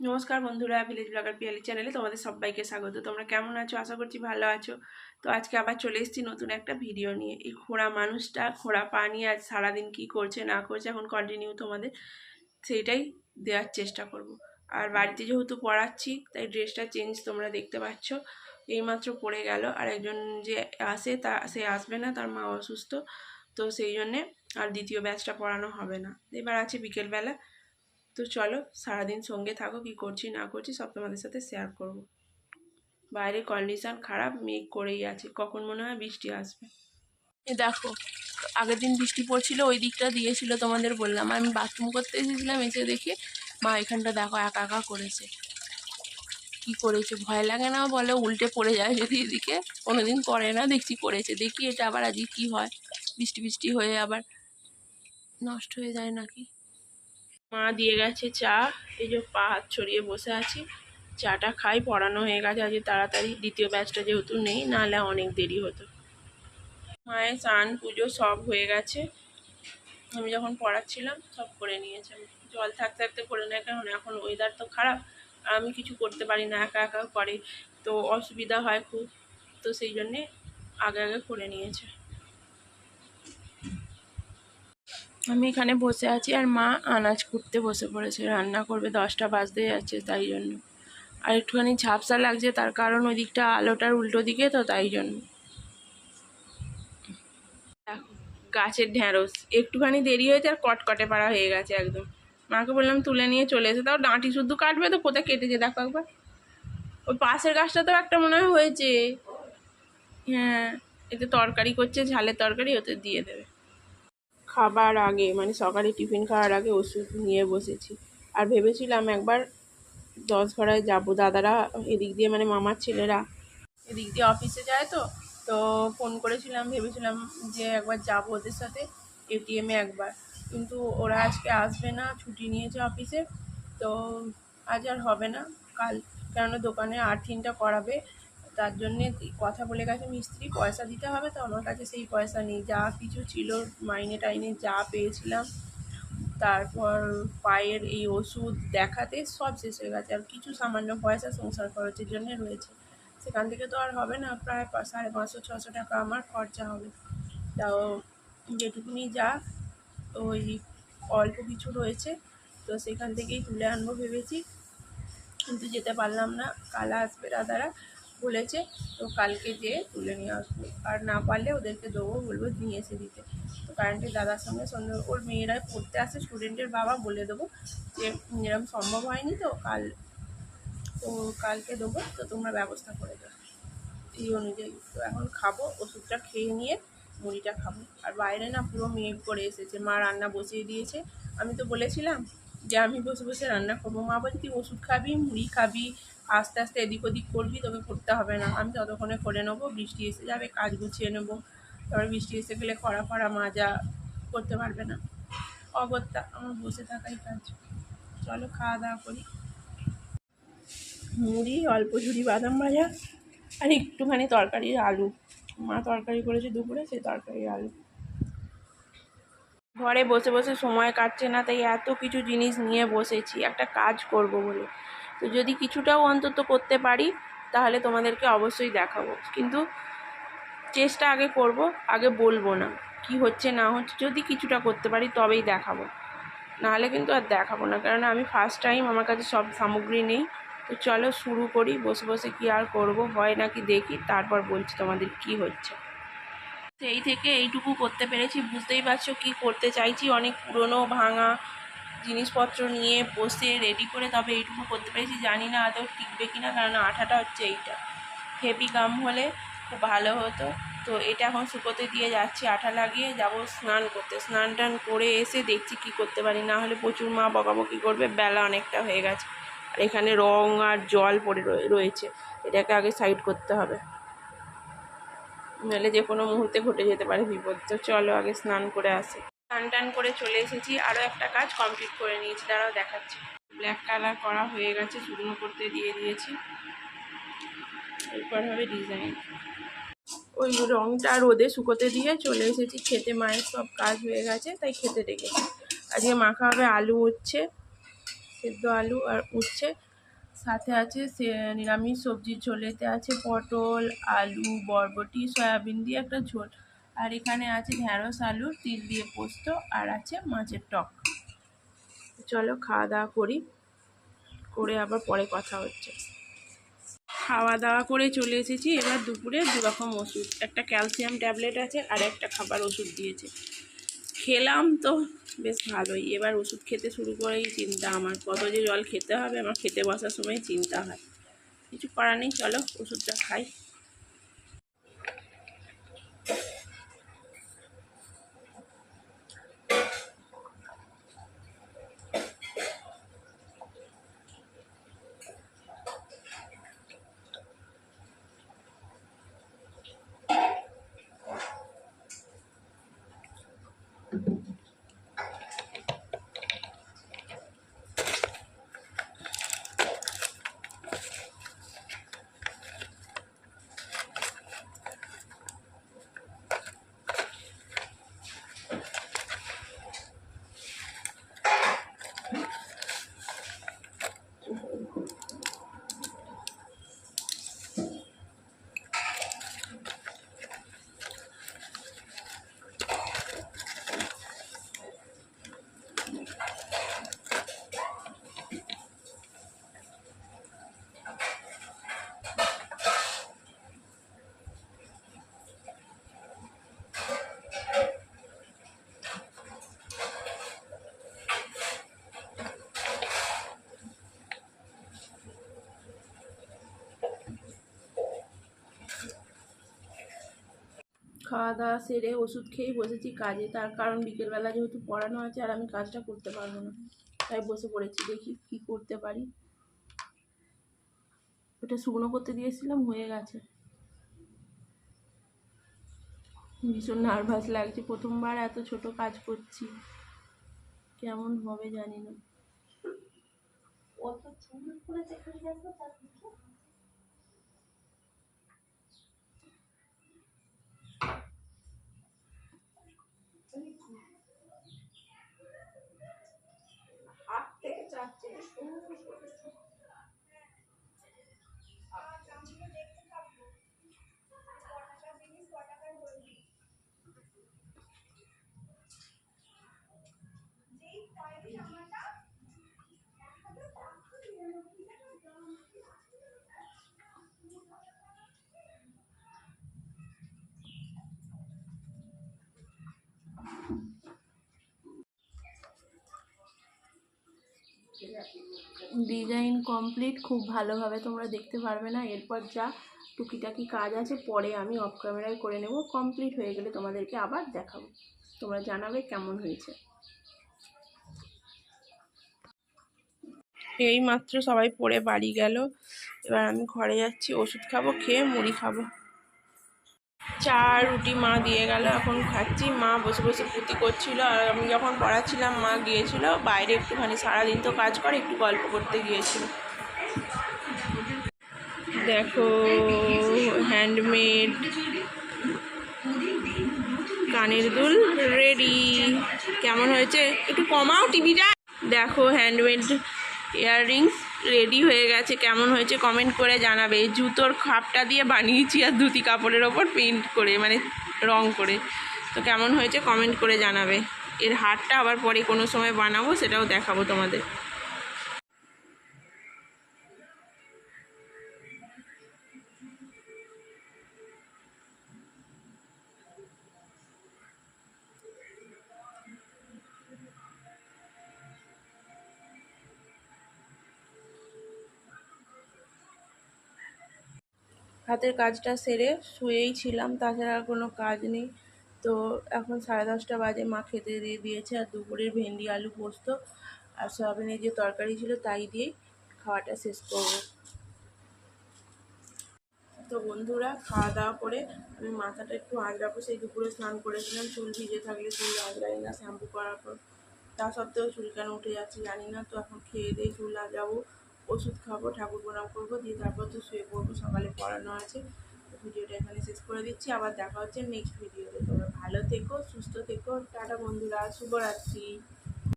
নমস্কার বন্ধুরা village blogger Piyali চ্যানেলে তোমাদের সবাইকে স্বাগত। তোমরা কেমন আছো? আশা করছি ভালো আছো। তো আজকে আবার চলে এসেছি নতুন একটা ভিডিও নিয়ে। এই খোড়া মানুষটা, খোড়া পা নিয়ে আজ সারাদিন কী করছে, না করছে, এখন কন্টিনিউ তোমাদের সেইটাই দেওয়ার চেষ্টা করব। আর বাড়িতে যেহেতু পড়াচ্ছি, তাই ড্রেসটা চেঞ্জ তোমরা দেখতে পাচ্ছ। এইমাত্র পড়ে গেল। আর একজন যে আসে, তা, সে আসবে না, তার মা অসুস্থ। তো সেই জন্যে আর দ্বিতীয় ব্যাচটা পড়ানো হবে না। এবার আছে বিকেলবেলা। তো চলো, সারাদিন সঙ্গে থাকো, কি করছি, না করছি, সব তোমাদের সাথে শেয়ার করব। বাইরে কন্ডিশন খারাপ, মেঘ করেই আছে, কখন মনে হয় বৃষ্টি আসবে। এ দেখো, আগের দিন বৃষ্টি পড়ছিল, ওই দিকটা দিয়েছিল তোমাদের বললাম আমি বাথরুম করতে এসেছিলাম, এসে দেখি মা এখানটা দেখো একা একা করেছে। কি করেছে, ভয় লাগে না বলে, উল্টে পড়ে যায় যদি এদিকে, কোনোদিন পড়ে না, দেখছি করেছে, দেখি এটা আবার আজকে কি হয়, বৃষ্টি বৃষ্টি হয়ে আবার নষ্ট হয়ে যায় নাকি? মা দিয়ে গেছে চা। এই যে পা হাত ছড়িয়ে বসে আছি। চাটা খাই, পড়ানো হয়ে গেছে। আজকে তাড়াতাড়ি দ্বিতীয় ব্যাচটা যেহেতু নেই, নাহলে অনেক দেরি হতো। মায়ের স্নান, পুজো সব হয়ে গেছে। আমি যখন পড়াচ্ছিলাম, সব করে নিয়েছে। জল থাকতে থাকতে করে নেয়, কারণ এখন ওয়েদার তো খারাপ। আর আমি কিছু করতে পারি না, একা একা করে। তো অসুবিধা হয় খুব। তো সেই জন্যে আগে আগে করে নিয়েছে। আমি এখানে বসে আছি আর মা আনাজ কুটতে বসে পড়েছে, রান্না করবে, দশটা বাজতে যাচ্ছে তাই জন্য। আর একটুখানি ঝাপসা লাগছে, তার কারণ ওই দিকটা আলোটার উল্টো দিকে তো তাই জন্য। গাছের ঢ্যাঁড়স একটুখানি দেরি হয়েছে আর কটকটে পাড়া হয়ে গেছে একদম। মাকে বললাম, তুলে নিয়ে চলে এসে। তাও ডাঁটি শুদ্ধ কাটবে তো, কোথায় কেটেছে দেখো একবার। ওই পাশের গাছটা তো একটা মনে হয় হয়েছে। হ্যাঁ এতে তরকারি করছে, ঝালের তরকারি, ওতে দিয়ে দেবে। খাবার আগে মানে সকালে টিফিন খাওয়ার আগে ওষুধ নিয়ে বসেছি। আর ভেবেছিলাম একবার দশ ঘরায় যাব। দাদারা এদিক দিয়ে মানে মামার ছেলেরা এদিক দিয়ে অফিসে যায় তো তো ফোন করেছিলাম, ভেবেছিলাম যে একবার যাব ওদের সাথে এটিএমে একবার। কিন্তু ওরা আজকে আসবে না, ছুটি নিয়েছে অফিসে, তো আজ আর হবে না। কাল, কেননা দোকানে আর্থিংটা করাবে। তার জন্যে কথা বলে গেছে, মিস্ত্রি পয়সা দিতে হবে তো আমার কাছে সেই পয়সা নেই। যা কিছু ছিল মাইনে টাইনে যা পেয়েছিলাম, তারপর পায়ের এই ওষুধ দেখাতে সব শেষ হয়ে গেছে। আর কিছু সামান্য পয়সা সংসার খরচের জন্য রয়েছে। সেখান থেকে তো আর হবে না, প্রায় সাড়ে পাঁচশো, ছশো টাকা আমার খরচা হবে। তাও যেটুকুনি যা, ওই অল্প কিছু রয়েছে, তো সেখান থেকেই তুলে আনব ভেবেছি। কিন্তু যেতে পারলাম না, কাল আসবে দাদারা বলেছে, তো কালকে যেয়ে তুলে নিয়ে আসব। আর না পারলে ওদেরকে দেবো বলব নিয়ে এসে দিতে। তো কারেন্টের দাদার সঙ্গে সন্ধ্যে ওর মেয়েরা পড়তে আসে স্টুডেন্টের বাবা বলে দেবো যে এরকম সম্ভব হয়নি তো, কাল, তো কালকে দেবো, তো তোমরা ব্যবস্থা করে দাও। এই অনুযায়ী, তো এখন খাব, ওষুধটা খেয়ে নিয়ে মুড়িটা খাব। আর বাইরে না পুরো মেঘ করে এসেছে, মা রান্না বসিয়ে দিয়েছে। আমি তো বলেছিলাম যে আমি বসে বসে রান্না করব। মা বলছে, তুই ওষুধ খাবি, মুড়ি খাবি, আস্তে আস্তে এদিক ওদিক করবি, তোকে করতে হবে না। আমি ততক্ষণে করে নেব, বৃষ্টি এসে যাবে, কাজ গুছিয়ে নেব। তারপরে বৃষ্টি এসে গেলে খরা খরা মাজা করতে পারবে না। অগত্যা, আমার বসে থাকাই কাজ। চলো খাওয়া দাওয়া করি। মুড়ি, অল্প ঝুড়ি বাদাম ভাজা আর একটুখানি তরকারির আলু। মা তরকারি করেছে দুপুরে, সেই তরকারির আলু। ঘরে বসে বসে সময় কাটছে না, তাই এত কিছু জিনিস নিয়ে বসেছি, একটা কাজ করব বলে। তো যদি কিছুটাও অন্তত করতে পারি, তাহলে তোমাদেরকে অবশ্যই দেখাবো। কিন্তু চেষ্টা আগে করব, আগে বলব না, কি হচ্ছে, না হচ্ছে, যদি কিছুটা করতে পারি তবেই দেখাবো। নাহলে কিন্তু আর দেখাবো না, কারণ আমি ফার্স্ট টাইম আমার কাছে সব সামগ্রী নেই। তো চলো শুরু করি, বসে বসে কি আর করব, হয় নাকি দেখি, তারপর বলছি তোমাদের কি হচ্ছে। সেই থেকে এইটুকু করতে পেরেছি। বুঝতেই পারছ কি করতে চাইছি। অনেক পুরনো ভাঙা জিনিসপত্র নিয়ে বসে রেডি করে তবে এইটুকু করতে পেরেছি। জানি না আদৌ টিকবে কি না কারণ আঠাটা হচ্ছে এইটা। হেভি গাম হলে খুব ভালো হতো। তো এটা এখন শুকোতে দিয়ে যাচ্ছি, আঠা লাগিয়ে যাব স্নান করতে। স্নান টান করে এসে দেখছি কি করতে পারি। না হলে প্রচুর মা বকাবকি করবে। বেলা অনেকটা হয়ে গেছে। আর এখানে রং আর জল পড়ে রয়ে- রয়েছে। এটাকে আগে সাইড করতে হবে। নাহলে যে কোনো মুহূর্তে ঘটে যেতে পারে বিপদ। তো চলো আগে স্নান করে আসি। স্নান টান করে চলে এসেছি আরও একটা কাজ কমপ্লিট করে নিয়েছি। তারাও দেখাচ্ছি। ব্ল্যাক কালার করা হয়ে গেছে, শুকনো করতে দিয়ে দিয়েছি। এরপর হবে ডিজাইন ওই রংটা রোদে শুকোতে দিয়ে চলে এসেছি। খেতে মায়ের সব কাজ হয়ে গেছে, তাই খেতে ডেকেছি। আজকে মাখা হবে আলু উচ্ছে, সেদ্ধ আলু আর উচ্ছে। সাথে আছে সে- নিরামিষ সবজির ঝোলেতে আছে, পটল, আলু, বরবটি, সয়াবিন দিয়ে একটা ঝোল। আর এখানে আছে ঢ্যাঁড়স আলু তিল দিয়ে পোস্ত, আর আছে মাছের টক। চলো খাওয়া দাওয়া করি, করে আবার পরে কথা হচ্ছে। খাওয়া দাওয়া করে চলে এসেছি, এবার দুপুরে দু রকম ওষুধ। একটা ক্যালসিয়াম ট্যাবলেট আছে, আর একটা খাবার ওষুধ দিয়েছে। খেলাম তো, বেশ ভালোই। এবার ওষুধ খেতে শুরু করেই চিন্তা আমার, কত যে জল খেতে হবে, আমার খেতে বসার সময় চিন্তা হয়। কিছু করার নেই, চলো ওষুধটা খাই। খাওয়া দাওয়া সেরে ওষুধ খেয়েই বসেছি কাজে। তার কারণ বিকেলবেলা যেহেতু পড়ানো আছে আর আমি কাজটা করতে পারব না, তাই বসে পড়েছি। দেখি কি করতে পারি। ওটা শুকনো করতে দিয়েছিলাম, হয়ে গেছে। ভীষণ নার্ভাস লাগছে। প্রথমবার এত ছোট কাজ করছি। কেমন হবে জানি না। অত করে তার Aptek çarçı, şunu şunu şunu. Design complete খুব ভালোভাবে তোমরা দেখতে পারবে না। এরপর যা টুকিটাকি কাজ আছে, পরে আমি অফ ক্যামেরায় করে নেব। কমপ্লিট হয়ে গেলে তোমাদেরকে আবার দেখাবো। তোমরা জানাবে কেমন হয়েছে। এই মাত্র সবাই পড়ে বাড়ি গেল। এবার আমি ঘরে যাচ্ছি, ওষুধ খাব, খেয়ে মুড়ি খাব। চা, রুটি মা দিয়ে গেল, এখন খাচ্ছি। মা বসে বসে পুঁতি করছিল, আর আমি যখন পড়াচ্ছিলাম, মা গিয়েছিল বাইরে একটুখানি, সারাদিন তো কাজ করে, একটু গল্প করতে গিয়েছিল। দেখো হ্যান্ডমেড কানের দুল রেডি কেমন হয়েছে? একটু কমাও টিভিটা। দেখো হ্যান্ডমেড ইয়াররিংস রেডি হয়ে গেছে। কেমন হয়েছে কমেন্ট করে জানাবে। জুতোর খাপটা দিয়ে বানিয়েছি আর ধুতি কাপড়ের ওপর পেন্ট করে মানে রং করে। তো কেমন হয়েছে কমেন্ট করে জানাবে। এর হারটা আবার পরে কোনো সময় বানাবো, সেটাও দেখাবো তোমাদের। হাতের কাজটা সেরে শুয়েই ছিলাম, তাছাড়া কোনো কাজ নেই। তো এখন সাড়ে দশটা বাজে, মা খেতে দিয়ে দিয়েছে আর দুপুরের ভেন্ডি, আলু পোস্ত আর সয়াবিনের যে তরকারি ছিল তাই দিয়েই খাওয়াটা শেষ করব। তো বন্ধুরা, খাওয়া দাওয়া করে আমি মাথাটা একটু আঁচড়াবো, সেই দুপুরে স্নান করেছিলাম, চুল ভিজে থাকলে চুল আঁচড়াই না শ্যাম্পু করার পর। তা সত্ত্বেও চুল কেন উঠে যাচ্ছে জানি না, তো এখন খেয়ে দিয়ে চুল আঁচড়াবো। ওষুধ খাব, ঠাকুর প্রণাম করব, দিয়ে তারপর তো শুয়ে পড়ব, সকালে পড়ানো আছে। ভিডিওটা এখানে শেষ করে দিচ্ছি। আবার দেখা হচ্ছে নেক্সট ভিডিওতে তোমরা ভালো থেকো, সুস্থ থেকো। টাটা বন্ধুরা, শুভরাত্রি।